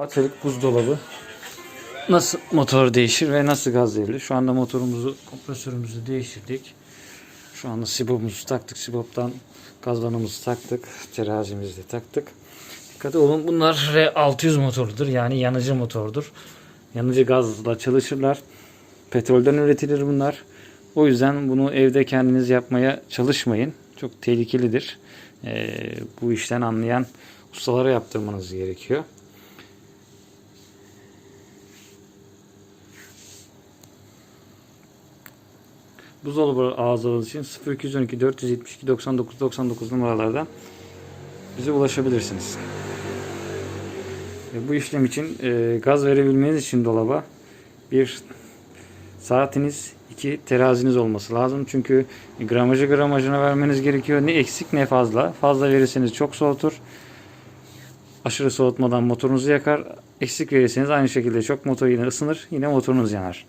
Atelik buzdolabı nasıl motor değişir ve nasıl gaz verilir? Şu anda motorumuzu, kompresörümüzü değiştirdik. Şu anda sibopumuzu taktık. Siboptan gaz vanamızı taktık. Terazimizi de taktık. Dikkat olun bunlar R600 motorudur. Yani yanıcı motordur. Yanıcı gazla çalışırlar. Petrolden üretilir bunlar. O yüzden bunu evde kendiniz yapmaya çalışmayın. Çok tehlikelidir. Ee, bu işten anlayan ustalara yaptırmanız gerekiyor. Buzdolabı arızaları için 0212 472 99 99 numaralardan bize ulaşabilirsiniz. Ve bu işlem için e, gaz verebilmeniz için dolaba bir saatiniz, iki teraziniz olması lazım. Çünkü gramajı gramajına vermeniz gerekiyor. Ne eksik ne fazla. Fazla verirseniz çok soğutur. Aşırı soğutmadan motorunuzu yakar. Eksik verirseniz aynı şekilde çok motor yine ısınır. Yine motorunuz yanar.